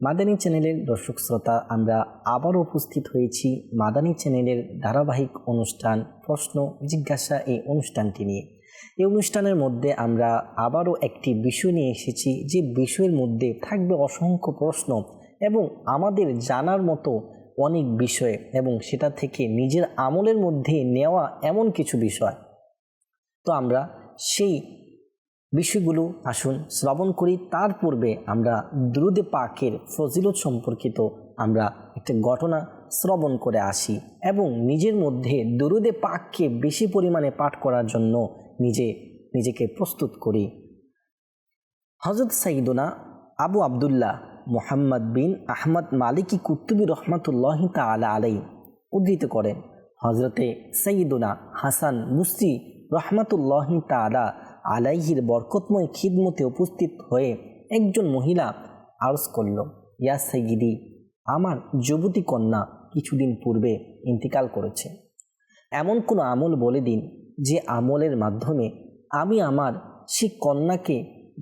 মাদানী চ্যানেলের দর্শক শ্রোতা, আমরা আবার উপস্থিত হয়েছি মাদানী চ্যানেলের ধারাবাহিক অনুষ্ঠান, প্রশ্ন, জিজ্ঞাসা এই অনুষ্ঠানটি নিয়ে। এই অনুষ্ঠানের মধ্যে আমরা আবারও একটি বিষয় নিয়ে এসেছি, যে বিষয়ের মধ্যে থাকবে অসংখ্য প্রশ্ন এবং আমাদের জানার মতো অনেক বিষয় এবং সেটা থেকে নিজের আমলের মধ্যে নেওয়া এমন কিছু বিষয়। তো আমরা সেই বিষয়গুলো আসুন শ্রবণ করি। তার পূর্বে আমরা দ্রুদে পাকের ফজিলত সম্পর্কিত আমরা একটা ঘটনা শ্রবণ করে আসি এবং নিজের মধ্যে দরুদে পাককে বেশি পরিমাণে পাঠ করার জন্য নিজে, নিজেকে প্রস্তুত করি। হজরত সাইদুনা আবু আবদুল্লাহ মোহাম্মদ বিন আহমদ মালিকি কুতুবি রহমাতুল্লাহ তালা আলাই উদ্ধৃত করেন। হজরতে সঈদুনা হাসান মুসি রহমাতুল্লাহ তালা আলাইহির বরকতময় খিদমতে উপস্থিত হয়ে একজন মহিলা আরজ করল, ইয়া সঈদি আমার যুবতী কন্যা কিছুদিন পূর্বে ইন্তিকাল করেছে। এমন কোনো আমল বলে দিন যে আমলের মাধ্যমে আমি আমার সে কন্যাকে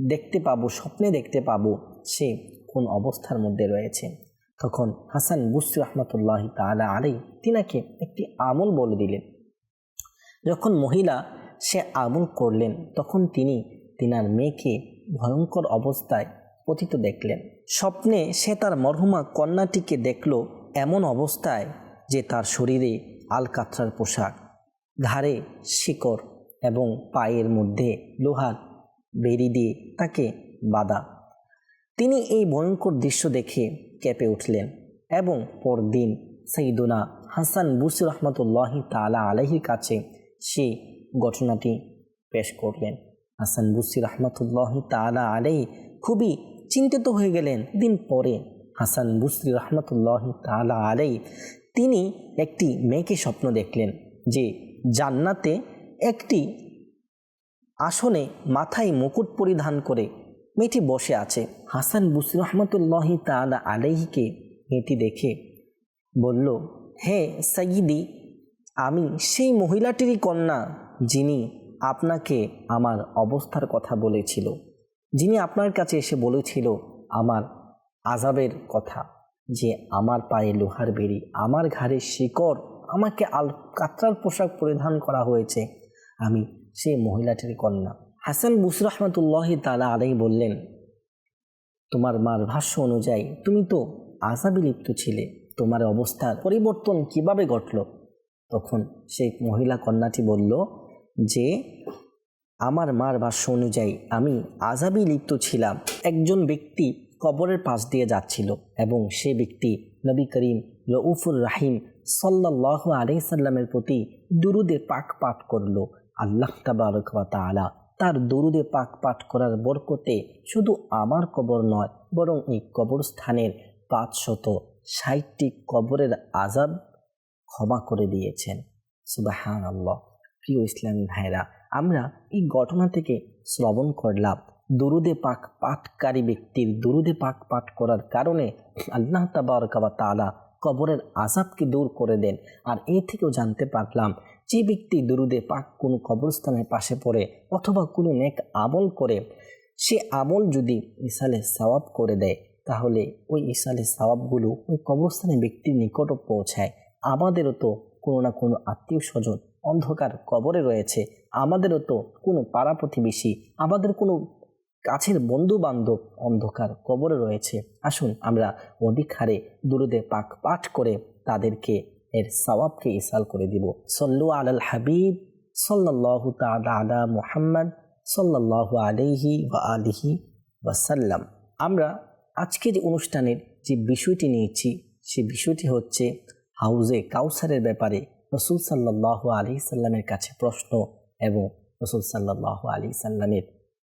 দেখতে পাবো, স্বপ্নে দেখতে পাবো, সে কোন অবস্থার মধ্যে রয়েছে। তখন হাসান বুসরি রহমতুল্লাহ তালা আলাই তিনাকে একটি আমল বলে দিলেন। যখন মহিলা সে আমল করলেন, তখন তিনি তিনার মেয়েকে ভয়ঙ্কর অবস্থায় পতিত দেখলেন। স্বপ্নে সে তার মরহুমা কন্যাটিকে দেখল এমন অবস্থায় যে তার শরীরে আলকাত্রার পোশাক, ঘাড়ে শিকড় এবং পায়ের মধ্যে লোহার বেরি দিয়ে তাকে বাধা। তিনি এই ভয়ঙ্কর দৃশ্য দেখে কেঁপে উঠলেন এবং পরদিন সঈদুনা হাসান বুসি রহমতুল্লাহ তালা আলহির কাছে সে ঘটনাটি পেশ করলেন। হাসান বুসি রহমতুল্লাহ তালা আলাই খুবই চিন্তিত হয়ে গেলেন দিন পরে। হাসান বুসরি রহমতুল্লাহ তালা আলাই তিনি একটি মেয়েকে স্বপ্ন দেখলেন যে জান্নাতে একটি আসনে মাথায় মুকুট পরিধান করে মেয়েটি বসে আছে। হাসান বুসির রহমতুল্লাহ তালা আলাইহিকে মেয়েটি দেখে বলল হে সাইদি আমি সেই মহিলাটিরই কন্যা। যিনি আপনাকে আমার অবস্থার কথা বলেছিল। যিনি আপনার কাছে এসে বলেছিল আমার আজাবের কথা যে আমার পায়ে লোহার বেরি আমার ঘাড়ে শিকড়, আমাকে আল কাতরার পোশাক পরিধান করা হয়েছে। আমি সেই মহিলাটির কন্যা। হাসান বুস রহমতুল্লাহ তালা আলাই বললেন, তোমার মার ভাষ্য অনুযায়ী তুমি তো আজাবি লিপ্ত ছিলে, তোমার অবস্থার পরিবর্তন কীভাবে ঘটল? তখন সেই মহিলা কন্যাটি বলল যে আমার মার ভাষ্য অনুযায়ী আমি আজাবি লিপ্ত ছিলাম। একজন ব্যক্তি কবরের পাশ দিয়ে যাচ্ছিল এবং সে ব্যক্তি নবী করিম রউফুর রাহিম সাল্লাহ আলাইসাল্লামের প্রতি দুরুদে পাক পাঠ করল। আল্লাহ তাবারক তালা তার দরুদে পাক পাঠ করার বরকতে শুধু আমার কবর নয়, বরং এই কবরস্থানের পাঁচশত ষাটটি কবরের আজাব ক্ষমা করে দিয়েছেন। সুবাহান আল্লাহ প্রিয় ইসলামী ভাইরা আমরা এই ঘটনা থেকে শ্রবণ করলাম। দুরুদে পাক পাঠকারী ব্যক্তির দুরুদে পাক পাঠ করার কারণে আল্লাহ তাবারকাবা তালা কবরের আজাবকে দূর করে দেন। আর এ থেকেও জানতে পারলাম, যে ব্যক্তি দুরুদে পাক কোনো কবরস্থানের পাশে পড়ে অথবা কোনো নেক আমল করে, সে আমল যদি ইসালে সওয়াব করে দেয়, তাহলে ওই ইসালে সওয়াবগুলো ওই কবরস্থানের ব্যক্তির নিকটও পৌঁছায়। আমাদেরও তো কোনো না কোনো আত্মীয় স্বজন অন্ধকার কবরে রয়েছে। আমাদেরও তো কোনো পাড়া প্রতিবেশী আমাদের কোনো কাছের বন্ধু বান্ধব অন্ধকার কবরে রয়েছে। আসুন আমরা অধিক হারে দুরুদে পাক পাঠ করে তাদেরকে এর সওয়াবকে ইসাল করে দিব। সল্লু আলাল হাবিব সাল্লাহ তালা মুহাম্মদ সাল্লাহ আলহি বা আলিহি ওয়াসাল্লাম আমরা আজকে যে অনুষ্ঠানের যে বিষয়টি নিয়েছি, সে বিষয়টি হচ্ছে হাউজে কাউসারের ব্যাপারে রসুল সাল্লাহ আলি সাল্লামের কাছে প্রশ্ন এবং রসুল সাল্লাহ আলি সাল্লামের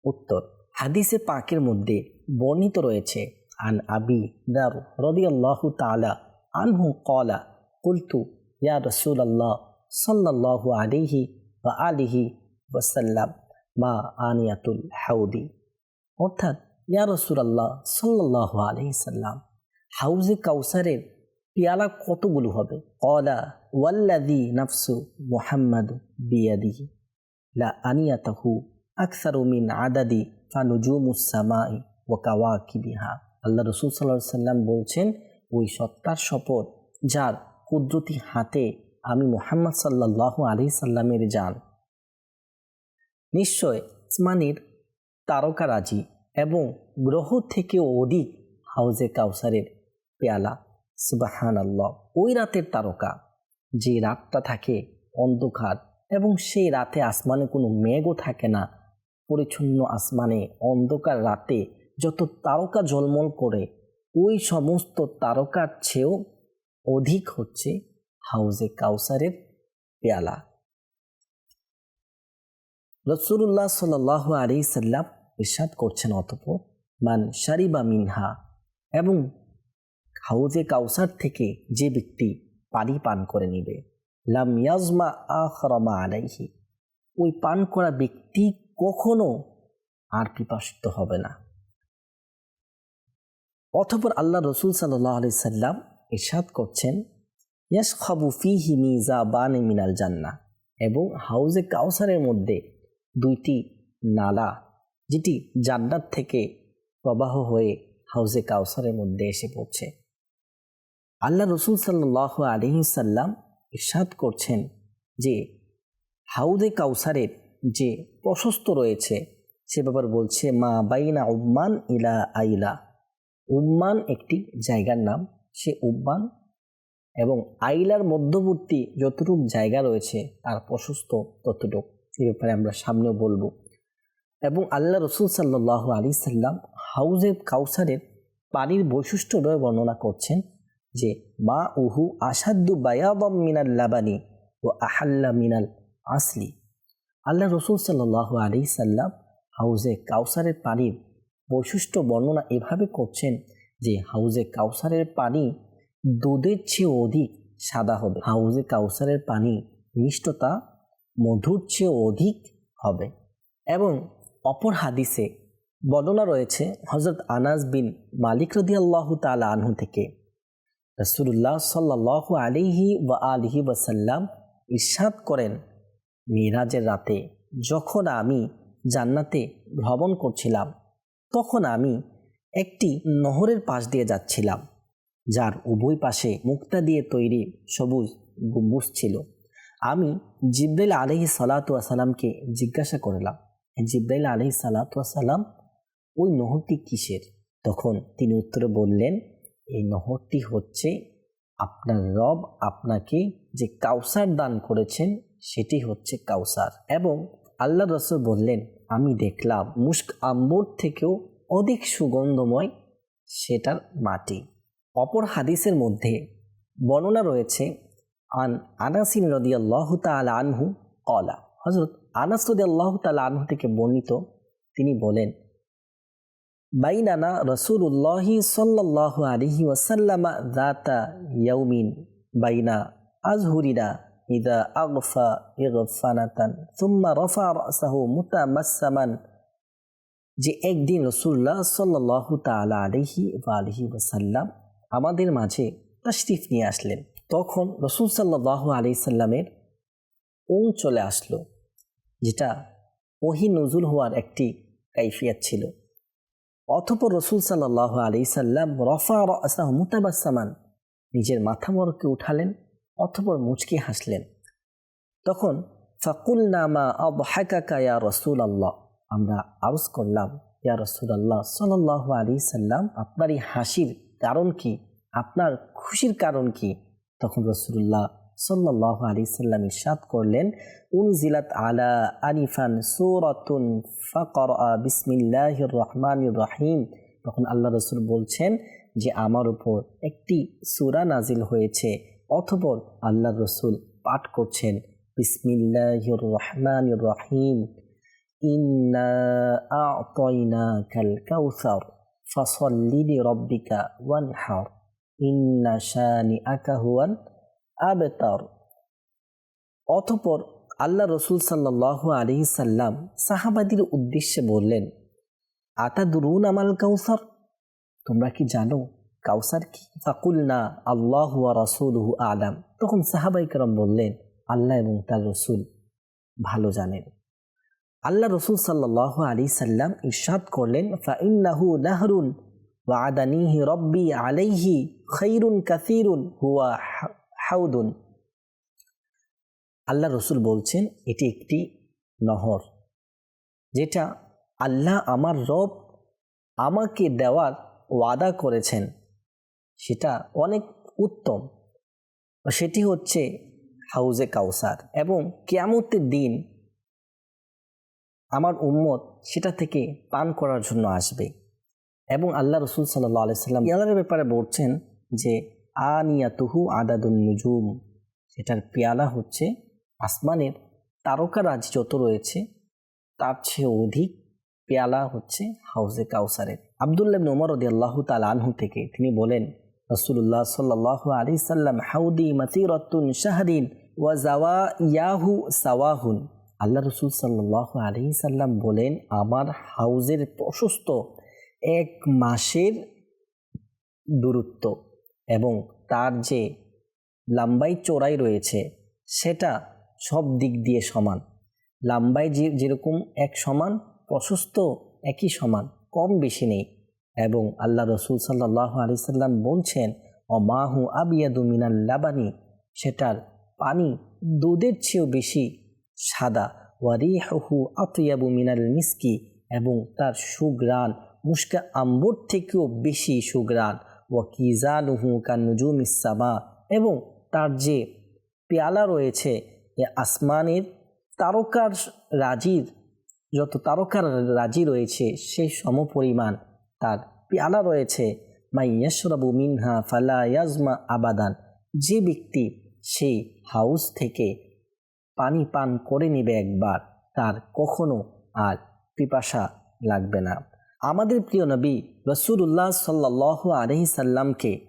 উত্তর। হাদিসে পাকের মধ্যে বর্ণিত রয়েছে, আন আবি দার রদিয়াল্লাহু তালা আনহু কলা কুলতু, ইয়া রসুল আল্লাহ সাল্লাহ আলিহি বা আলিহি ওয়াসাল্লাম, মা আনিয়াতুল হাউদি। অর্থাৎ, ইয়া রসুল আল্লাহ সাল্লাহ আলহি সাল্লাম, হাউজে কাউসারের পেয়ালা কতগুলো হবে? অলা ওয়াল্লাদি নাফসু মোহাম্মদ বিয়াদিহি, লা আনিয়াতাহু আকসার মিন আদাদি ফানুজুমুসামাই ও কাওয়াকিবিহা। আল্লাহ রসুল সাল্লাহ সাল্লাম বলছেন, ওই সত্তার শপথ যার কুদরতি হাতে আমি মোহাম্মদ সাল্লাহ আলি সাল্লামের যান নিশ্চয় আসমানের তারকারাজি এবং গ্রহ থেকেও অধিক হাউজে কাউসারের পেয়ালা সুবাহান আল্লাহ ওই রাতের তারকা। যে রাতটা থাকে অন্ধকার এবং সেই রাতে আসমানে কোনো মেঘও থাকে না, পরিচ্ছন্ন আসমানে অন্ধকার রাতে যত তারকা জলমল করে, ওই সমস্ত তারকার চেয়েও অধিক হচ্ছে হাউজে কাউসারের পেয়ালা। রসুল্লাহ সাল আলি সাল্লাম ইরশাদ করছেন অতপর, মান শারিবা মিনহা এবং হাউজে কাউসার থেকে যে ব্যক্তি পানি পান করে নিবে, লাম ইয়াজমা আখরমা আলাইহি। ওই পান করা ব্যক্তি কখনো আর পিপাসিত হবে না। অথপর আল্লাহ রসুল সাল্লাহ আলি সাল্লাম ইরশাদ করছেন ইয়াস খাবু ফিহি মিজা বানে মিনাল জান্না, এবং হাউজে কাউসারের মধ্যে দুইটি নালা, যেটি জান্নাত থেকে প্রবাহ হয়ে হাউজে কাউসারের মধ্যে এসে পড়ছে। আল্লাহ রসুল সাল্লাহ আলহিসাল্লাম ইরশাদ করছেন যে, হাউদে কাউসারের যে প্রশস্ত রয়েছে, সে ব্যাপার বলছে, মা বাইনা উম্মান ইলা আইলা। উম্মান একটি জায়গার নাম, সে উম্মান। এবং আইলার মধ্যবর্তী যতটুক জায়গা রয়েছে, তার প্রশস্ত ততটুক। সে ব্যাপারে আমরা সামনেও বলব। এবং আল্লাহ রসুল সাল্লাহ আলি সাল্লাম হাউজে কাউসারের পানির বৈশিষ্ট্যদ্বয় বর্ণনা করছেন। যে, মা উহু আসাদ্দু বায়াবম মিনাল লাবানি ও আহাল্লা মিনাল আসলি। আল্লাহ রসুল সাল্লাহ আলি সাল্লাম হাউজে কাউসারের পানির বৈশিষ্ট্য বর্ণনা এভাবে করছেন যে, হাউজে কাউসারের পানি দুধের চেয়ে অধিক সাদা হবে। হাউজে কাউসারের পানি মিষ্টতা মধুর চেয়ে অধিক হবে। এবং অপর হাদিসে বর্ণনা রয়েছে হজরত আনাস বিন মালিক রদি আল্লাহ তালা আনহু থেকে রসুল্লাহ সাল্লাহ আলিহি ওয়া আলিহি ওয়াসাল্লাম ইরশাদ করেন মিরাজের রাতে, যখন আমি জান্নাতে ভ্রমণ করছিলাম, তখন আমি একটি নহরের পাশ দিয়ে যাচ্ছিলাম, যার উভয় পাশে মুক্তা দিয়ে তৈরি সবুজ গম্বুজ ছিল। আমি জিব্রাইল আলহি সালাতামকে জিজ্ঞাসা করলাম জিব্রাইল আলহি সালাতাম ওই নহরটি কিসের? তখন তিনি উত্তরে বললেন এই নহরটি হচ্ছে আপনার রব আপনাকে যে কাউসার দান করেছেন, সেটি হচ্ছে কাউসার। এবং আল্লাহ রসুল বললেন, আমি দেখলাম মুস্ক আম্বর থেকেও অধিক সুগন্ধময় সেটার মাটি। অপর হাদিসের মধ্যে বর্ণনা রয়েছে, আন আনাসিন রদি আল্লাহ তাল আনহু কলা হজরত আনাস রদি আল্লাহ তাল আনহু থেকে বর্ণিত, তিনি বলেন বাইনানা রসুল্লাহি সাল্লাহ আলহি ওয়াসাল্লামা দাতা ইয়াউমিন বাইনা আজহুরিনা ইদা আগফা ইগফানাতান সুম্মা রফা রাসাহু মুতামাসসামান যে একদিন রসুল্লাহ সাল্লাহ তালা আলহি আলহি ওয়াসাল্লাম আমাদের মাঝে তশরিফ নিয়ে আসলেন। তখন রসুল সাল্লাহ আলি সাল্লামের ওং চলে আসলো, যেটা ওহি নজুল হওয়ার একটি কাইফিয়াত ছিল। অথপর রসুল সাল্লাহ আলি সাল্লাম রফা রাসাহ মুতাবাসামান, নিজের মাথা মরকে উঠালেন অথপর মুচকি হাসলেন। তখন ফাকুল নামা আব হাকাকা ইয়া রসুল আল্লাহ আমরা আরজ করলাম, ইয়া রসুল আল্লাহ সাল্লাহ আলী সাল্লাম, আপনার এই হাসির কারণ কি? আপনার খুশির কারণ কি? তখন রসুল্লাহ সাল্লাহ আলী সাল্লাম ইসাদ করলেন, উনজিলাত আলা আনিফান সৌরাতুন ফকর বিসমিল্লাহ রহমান রহিম। তখন আল্লাহ রসুল বলছেন যে, আমার উপর একটি সুরা নাজিল হয়েছে অথপর আল্লাহ রসুল পাঠ করছেন বিসমিল্লাহ রহমান রহিম। ইন্না আ'তাইনাকাল কাউসার, ফাসাল্লি লিরাব্বিকা ওয়ানহার। ইন্না শানিআকা হুয়াল আবতার। অতপর আল্লাহ রসুল সাল্লাহ আলি সাল্লাম সাহাবাদির উদ্দেশ্যে বললেন আতা দুরুন আমাল কাউসার? তোমরা কি জানো কাউসার কি? ফাকুল না আল্লাহ রসুলহু আলাম। তখন সাহাবাই করম বললেন, আল্লাহ এবং তার রসুল ভালো জানেন। আল্লাহ রসুল সাল্লাহ আলী সাল্লাম ইরশাদ করলেন ফাইন্নাহু নাহরুন ওয়াদানিহি রব্বি আলাইহি খৈরুন কাসিরুন হুয়া হাউদুন আল্লাহ রসুল বলছেন, এটি একটি নহর, যেটা আল্লাহ আমার রব আমাকে দেওয়ার ওয়াদা করেছেন। সেটা অনেক উত্তম। সেটি হচ্ছে হাউজে কাউসার এবং কেয়ামতের দিন আমার উম্মত সেটা থেকে পান করার জন্য আসবে। এবং আল্লাহ রসুল সাল্লাহ আলাইসাল্লাম ইয়ালার ব্যাপারে বলছেন যে আনিয়া তুহু আদাদুন নুজুম। সেটার পেয়ালা হচ্ছে আসমানের তারকা রাজ যত রয়েছে, তার চেয়ে অধিক পেয়ালা হচ্ছে হাউজে কাউসারের। আবদুল্লাহ নোমর রদি আল্লাহ তাল আনহু থেকে তিনি বলেন রসুল্লাহ সাল্লাহ আলি সাল্লাম, হাউদি মাতিরতুন শাহরিন ওয়া জাওয়া ইয়াহু সাওয়াহুন। আল্লাহ রসুল সাল্লাহ আলি সাল্লাম বলেন, আমার হাউজের প্রশস্ত এক মাসের দূরত্ব। এবং তার যে লাম্বাই চোরাই রয়েছে, সেটা সব দিক দিয়ে সমান। লাম্বাই যে, যেরকম এক সমান, প্রশস্ত একই সমান, কম বেশি নেই। এবং আল্লাহ রসুল সাল্লাহ আলি সাল্লাম বলছেন ও মাহু আবিয়াদু মিনাল লাবানি সেটার পানি দুধের চেয়েও বেশি সাদা। ওয়ারিহু আতিয়াবু মিনাল মিসকি, এবং তার সুগ্রান মুস্কা আম্বর থেকেও বেশি সুগ্রান ও কিজানুহু কানুজুম ইসামা এবং তার যে পেয়ালা রয়েছে এ আসমানের তারকার রাজির, যত তারকার রাজি রয়েছে সেই সমপরিমাণ তার পেয়ালা রয়েছে। মাই ইয়াসরাবু মিনহা ফালা ইয়াজমা আবাদান। যে ব্যক্তি সেই হাউস থেকে পানি পান করে নেবে একবার, তার কখনো আর পিপাসা লাগবে না। আমাদের প্রিয় নবী রসুল্লাহ সাল্লাহ আলহি সাল্লামকে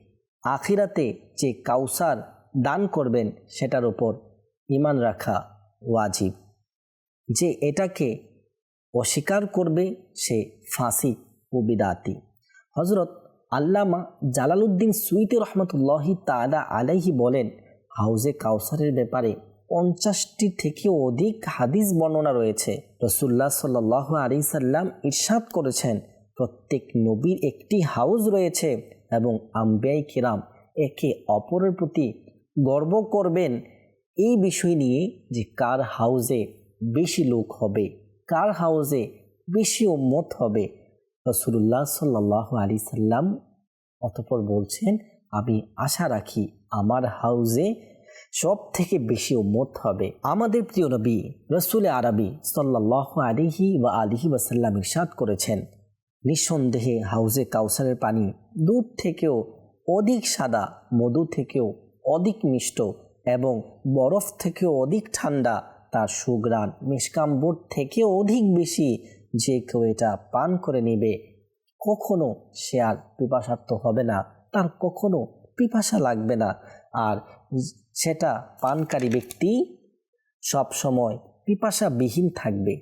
আখিরাতে যে কাউসার দান করবেন সেটার ওপর ইমান রাখা ওয়াজিব। যে এটাকে অস্বীকার করবে সে ফাঁসি ও বিদাতি। হজরত আল্লামা জালালউদ্দিন সুইতি রহমতুল্লাহি তালা আলাইহি বলেন, হাউজে কাউসারের ব্যাপারে পঞ্চাশটি থেকে অধিক হাদিস বর্ণনা রয়েছে। রসুল্লাহ সাল্লাহ আলি সাল্লাম ইরশাদ করেছেন, প্রত্যেক নবীর একটি হাউস রয়েছে এবং আম্বিয়াই কিরাম একে অপরের প্রতি গর্ব করবেন। এই বিষয় নিয়ে যে কার হাউজে বেশি লোক হবে, কার হাউজে বেশি উম্মত হবে রসুল্লাহ সাল্লাহ আলি সাল্লাম অতপর বলছেন, আমি আশা রাখি আমার হাউজে সব থেকে বেশি উম্মত হবে আমাদের প্রিয় নবী রসুল আরবি সাল্লাহ আলিহি বা আলিহি ওয়াসাল্লাম ইরশাদ করেছেন। নিঃসন্দেহে হাউজে কাউসারের পানি দুধ থেকেও অধিক সাদা, মধু থেকেও অধিক মিষ্ট এবং বরফ থেকেও অধিক ঠান্ডা, তার সুগ্রাণ মিসকাম্বর থেকেও অধিক বেশি যে কেউ এটা পান করে নেবে। কখনো সে আর পিপাসার্থ হবে না, তার কখনো পিপাসা লাগবে না। আর সেটা পানকারী ব্যক্তি সব সময় পিপাসাবিহীন থাকবে।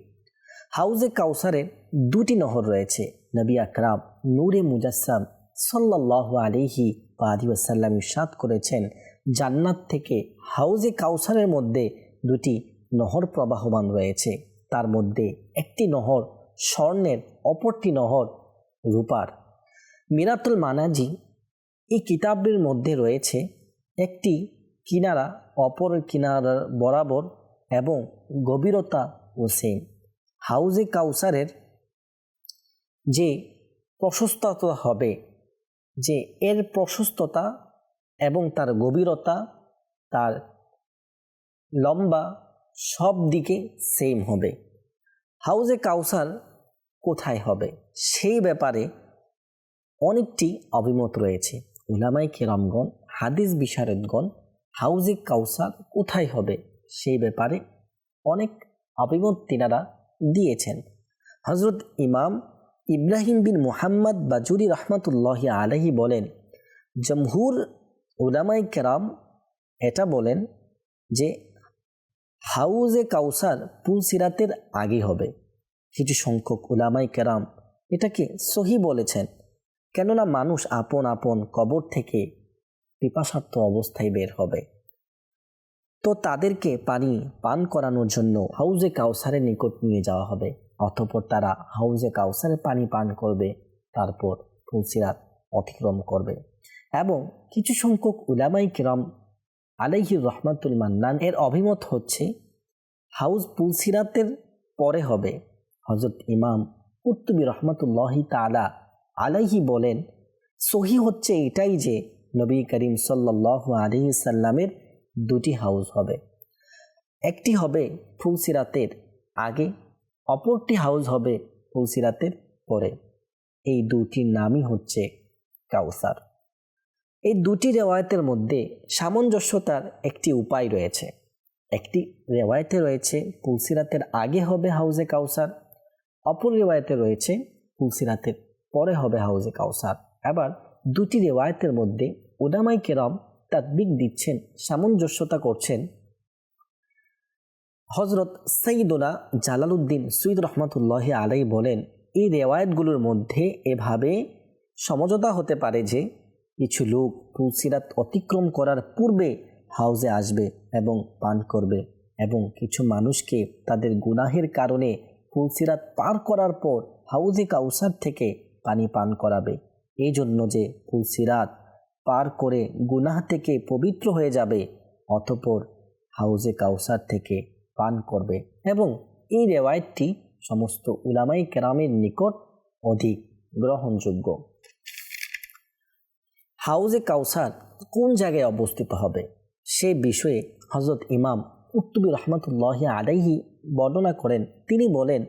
হাউজে কাউসারের দুটি নহর রয়েছে। নবী আকরাম নূরে মুজাসসাম সাল্লাহ আলিহি ওয়াসাল্লাম ইসাদ করেছেন, জান্নাত থেকে হাউজে কাউসারের মধ্যে দুটি নহর প্রবাহমান রয়েছে। তার মধ্যে একটি নহর স্বর্ণের, অপরটি নহর রূপার। মিরাতুল মানাজি এই কিতাবের মধ্যে রয়েছে একটি কিনারা, অপর কিনারার বরাবর এবং গভীরতা ও সেম। হাউজে কাউসারের যে প্রশস্ততা হবে, যে এর প্রশস্ততা এবং তার গভীরতা, তার লম্বা সব দিকে সেম হবে। হাউজে কাউসার কোথায় হবে? সেই ব্যাপারে অনেকটি অভিমত রয়েছে। উলামাই কেরামগণ, হাদিস বিশারদগণ হাউজে কাউসার কোথায় হবে? সেই ব্যাপারে অনেক অভিমত তিনারা দিয়েছেন। হজরত ইমাম ইব্রাহিম বিন মুহাম্মদ বাজুরি রহমতুল্লাহ আলহি বলেন, জমহুর উলামাই কেরাম এটা বলেন যে, হাউজে কাউসার পুলসিরাতের আগে হবে। কিছু সংখ্যক উলামাই কেরাম এটাকে সহি বলেছেন। কেননা মানুষ আপন আপন কবর থেকে পিপাসার্থ অবস্থায় বের হবে। তো তাদেরকে পানি পান করানোর জন্য হাউজে কাউসারের নিকট নিয়ে যাওয়া হবে। অতঃপর তারা হাউজে কাউসারে পানি পান করবে, তারপর তুলসিরাত অতিক্রম করবে। এবং কিছু সংখ্যক উলামাই কিরম আলাইহি রহমাতুল মান্নান এর অভিমত হচ্ছে, হাউজ পুলসিরাতের পরে হবে। হজরত ইমাম কুর্তুবী রহমতুল্লাহি তালা আলাইহি বলেন, সহি হচ্ছে এটাই যে নবী করিম সাল্লাহ আলহি সাল্লামের দুটি হাউস হবে। একটি হবে ফুলসিরাতের আগে, অপরটি হাউস হবে ফুলসিরাতের পরে। এই দুটির নামই হচ্ছে কাউসার। এই দুটি রেওয়ায়তের মধ্যে সামঞ্জস্যতার একটি উপায় রয়েছে। একটি রেওয়ায়তে রয়েছে ফুলসিরাতের আগে হবে হাউজে কাউসার, অপর রেওয়ায়তে রয়েছে ফুলসিরাতের পরে হবে হাউজে কাউসার। আবার দুটি রেওয়ায়তের মধ্যে ওদামাই কেরম তাদবিক দিচ্ছেন, সামঞ্জস্যতা করছেন। হজরত সঈদুনা জালালউদ্দিন সুইদ রহমতুল্লাহ আলাই বলেন, এই রেওয়ায়তগুলোর মধ্যে এভাবে সমঝোতা হতে পারে যে, কিছু লোক তুলসিরাত অতিক্রম করার পূর্বে হাউজে আসবে এবং পান করবে এবং কিছু মানুষকে তাদের গুনাহের কারণে ফুলসিরাত পার করার পর হাউজে কাউসার থেকে পানি পান করাবে। এই জন্য যে ফুলসিরাত পার করে গুনাহ থেকে পবিত্র হয়ে যাবে, অতপর হাউজে কাউসার থেকে পান করবে। এবং এই রেওয়ায়তটি সমস্ত উলামাই কেরামের নিকট অধিক গ্রহণযোগ্য। হাউজে কাউসার কোন জায়গায় অবস্থিত হবে? সে বিষয়ে হজরত ইমাম উত্তুবি রহমতুল্লাহ আলাইহি বর্ণনা করেন। তিনি বলেন,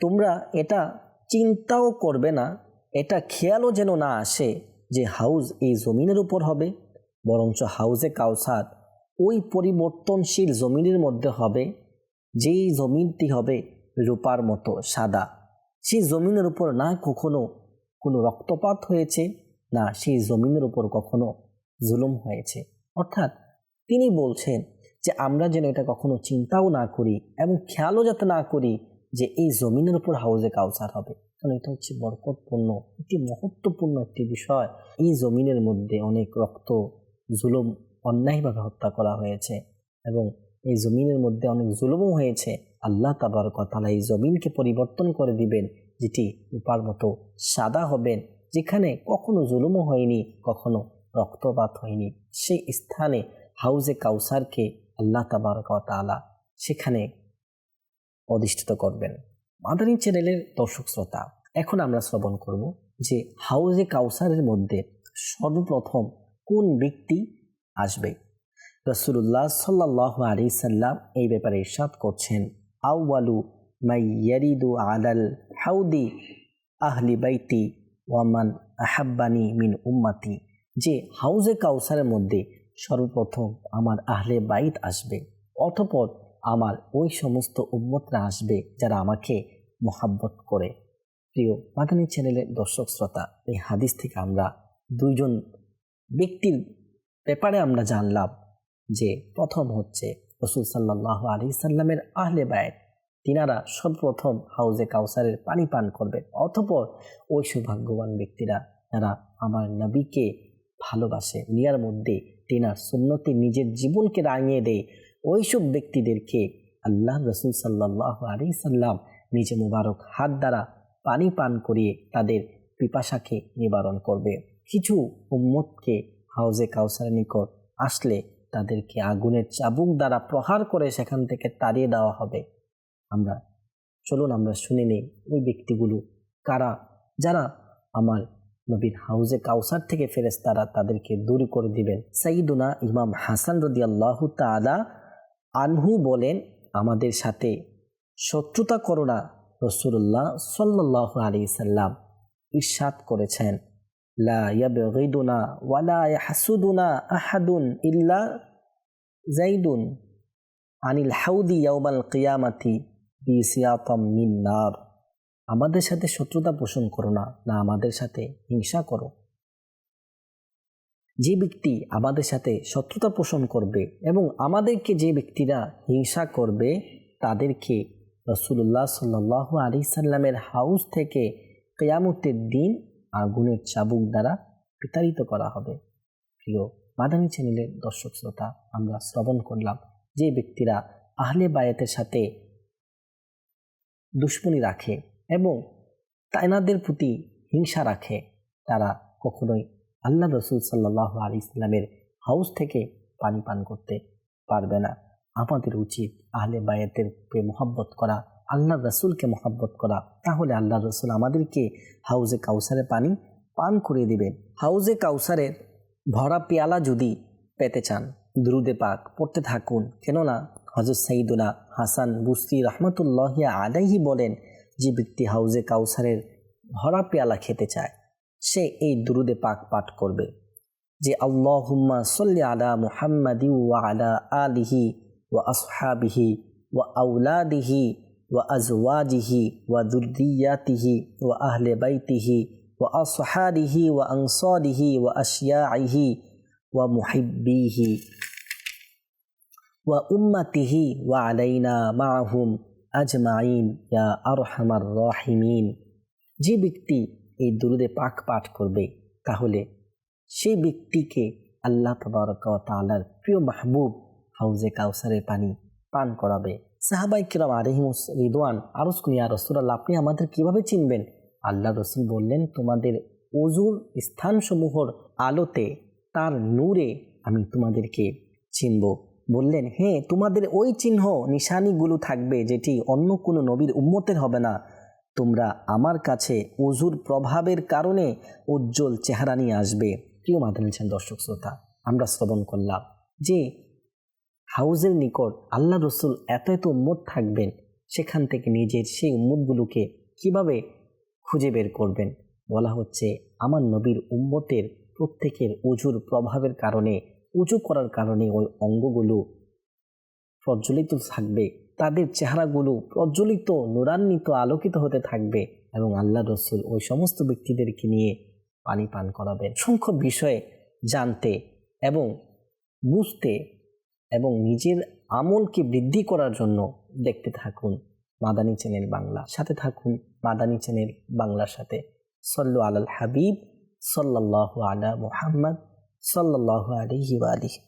তোমরা এটা চিন্তাও করবে না এটা খেয়ালও যেন না আসে যে হাউজ এই জমিনের উপর হবে, বরঞ্চ হাউজে কাউসার ওই পরিবর্তনশীল জমিনের মধ্যে হবে, যেই জমিনটি হবে রূপার মতো সাদা। সেই জমিনের উপর না কখনো কোনো রক্তপাত হয়েছে, না সেই জমিনের উপর কখনো জুলুম হয়েছে। অর্থাৎ তিনি বলছেন যে আমরা যেন এটা কখনো চিন্তাও না করি এবং খেয়ালও যাতে না করি যে এই জমিনের উপর হাউজে কাউসার হবে। কারণ এটা হচ্ছে বরকতপূর্ণ, একটি মহত্বপূর্ণ একটি বিষয়। এই জমিনের মধ্যে অনেক রক্ত, জুলুম, অন্যায়ভাবে হত্যা করা হয়েছে এবং এই জমিনের মধ্যে অনেক জুলুমও হয়েছে। আল্লাহ তাবার কথালা এই জমিনকে পরিবর্তন করে দিবেন, যেটি উপার মতো সাদা হবেন, যেখানে কখনো জুলুমও হয়নি, কখনো রক্তপাত হয়নি। সেই স্থানে হাউজে কাউসারকে আল্লাহ তাবার তালা সেখানে অধিষ্ঠিত করবেন। মাদানী চ্যানেলের দর্শক শ্রোতা, এখন আমরা শ্রবণ করব যে হাউজে কাউসারের মধ্যে সর্বপ্রথম কোন ব্যক্তি আসবে? রসুল্লাহ সাল্লাহ আলি সাল্লাম এই ব্যাপারে ইরশাদ করছেন, আউওয়ালু মাই ইয়ারিদু আলাল হাউদি আহলি বাইতি ওয়ামান আহাব্বানি মিন উম্মাতি, যে হাউজে কাউসারের মধ্যে সর্বপ্রথম আমার আহলে বাইত আসবে অথপর আমার ওই সমস্ত উম্মতরা আসবে যারা আমাকে মোহাব্বত করে। প্রিয় মাদানী চ্যানেলের দর্শক শ্রোতা, এই হাদিস থেকে আমরা দুইজন ব্যক্তির ব্যাপারে আমরা জানলাম যে প্রথম হচ্ছে রসুল সাল্লাহ আলি সাল্লামের আহলে বায়েত তিনারা সর্বপ্রথম হাউজে কাউসারের পানি পান করবেন। অথপর ওই সৌভাগ্যবান ব্যক্তিরা যারা আমার নবীকে ভালোবাসে। নিয়ার মধ্যে তিনার সুন্নতি নিজের জীবনকে রাঙিয়ে দেয়। ওইসব ব্যক্তিদেরকে আল্লাহ রসুল সাল্লাহ আলি সাল্লাম নিজে মুবারক হাত দ্বারা পানি পান করিয়ে তাদের পিপাসাকে নিবারণ করবে। কিছু উম্মতকে হাউজে কাউসারের নিকট আসলে তাদেরকে আগুনের চাবুক দ্বারা প্রহার করে সেখান থেকে তাড়িয়ে দেওয়া হবে। আমরা, চলুন আমরা শুনে নিই ওই ব্যক্তিগুলো কারা, যারা আমার নবীর হাউজে কাউসার থেকে ফেরেস তারা তাদেরকে দূর করে দিবেন। সাইদুনা ইমাম হাসান রদি আল্লাহ তালা আনহু বলেন, আমাদের সাথে শত্রুতা করো না রসুল্লাহ সাল্লাহ আলি সাল্লাম। ইরশাদ করেছেন, লা ওয়ালা ইয়াহসুদুনা আহাদুন ইল্লা জাইদুন আনিল হাউদি ইয়াউমাল কিয়ামাতি বিসিয়াতম মিন আমাদের সাথে শত্রুতা পোষণ করো না না আমাদের সাথে হিংসা করো। যে ব্যক্তি আমাদের সাথে শত্রুতা পোষণ করবে এবং আমাদেরকে যে ব্যক্তিরা হিংসা করবে, তাদেরকে রসুল্লাহ সাল্লাহ আলি সাল্লামের হাউস থেকে কেয়ামতের দিন আগুনের চাবুক দ্বারা বিতাড়িত করা হবে। প্রিয় মাদানী চ্যানেলের দর্শক শ্রোতা, আমরা শ্রবণ করলাম যে ব্যক্তিরা আহলে বায়াতের সাথে দুশ্মনী রাখে এবং তাইনাদের প্রতি হিংসা রাখে, তারা কখনোই আল্লাহ রসুল সাল্লাহ আলি ইসলামের হাউস থেকে পানি পান করতে পারবে না। আমাদের উচিত আহলে বায়াতের মোহাব্বত করা আল্লাহ রসুলকে মোহাব্বত করা। তাহলে আল্লাহ রসুল আমাদেরকে হাউজে কাউসারে পানি পান করিয়ে দিবেন। হাউজে কাউসারের ভরা পেয়ালা যদি পেতে চান, দ্রুদে পাক পড়তে থাকুন। কেননা হজরত সাইদুনা হাসান বুস্তি রহমতুল্লাহ আলাইহি বলেন, যে ব্যক্তি হাউজে কাউসারের ভরা পেয়ালা খেতে চায়, সে এই দুরুদে পাক পাঠ করবে। যে আল্লাহুম্মা সল্লি আলা মুহাম্মাদি আলা আলিহি ওয়া আসহাবিহি ওয়া আউলাদিহি ওয়া আজওয়াজিহি ওয়া দুর্দিয়াতিহি ওয়া আহলে বাইতিহি ওয়া আসহারিহি ওয়া আনসারিহি ওয়া আশিয়াইহি ওয়া মুহিব্বিহি ওয়া উম্মাতিহি ওয়া আলাইনা মাআহুম আজমাইন ইয়া আরহামার রাহিমিন যে ব্যক্তি এই দুরুদে পাক পাঠ করবে, তাহলে সেই ব্যক্তিকে আল্লাহ তবরক তালার প্রিয় মাহবুব হাউজে কাউসারের পানি পান করাবে। সাহাবাই কিরাম আলহিমুস রিদওয়ান আরস কুনিয়া রসুল্লাহ আপনি আমাদের কীভাবে চিনবেন? আল্লাহ রসুল বললেন, তোমাদের অজুর স্থানসমূহর আলোতে, তার নূরে আমি তোমাদেরকে চিনব। বললেন হ্যাঁ তোমাদের ওই চিহ্ন নিশানিগুলো থাকবে, যেটি অন্য কোনো নবীর উম্মতের হবে না। তোমরা আমার কাছে অজুর প্রভাবের কারণে উজ্জ্বল চেহারা নিয়ে আসবে। প্রিয় মাদানিছেন দর্শক, শ্রোতা, আমরা শ্রবণ করলাম যে হাউজের নিকট আল্লাহ রসুল এত এত উম্মত থাকবেন, সেখান থেকে নিজের সেই উম্মতগুলোকে কীভাবে খুঁজে বের করবেন? বলা হচ্ছে, আমার নবীর উম্মতের প্রত্যেকের উজুর প্রভাবের কারণে উঁচু করার কারণে ওই অঙ্গগুলো প্রজ্বলিত থাকবে, তাদের চেহারাগুলো প্রজ্বলিত, নুরান্বিত, আলোকিত হতে থাকবে এবং আল্লাহ রসুল ওই সমস্ত ব্যক্তিদেরকে নিয়ে পানি পান করাবেন। সংখ্য বিষয়ে জানতে এবং বুঝতে এবং নিজের আমলকে বৃদ্ধি করার জন্য দেখতে থাকুন। মাদানী চ্যানেল বাংলা সাথে থাকুন। মাদানী চ্যানেল বাংলার সাথে। সল্লু আলাল হাবিব সাল্লাহ আলা মুহাম্মদ সাল্লাহ আলহি আলহি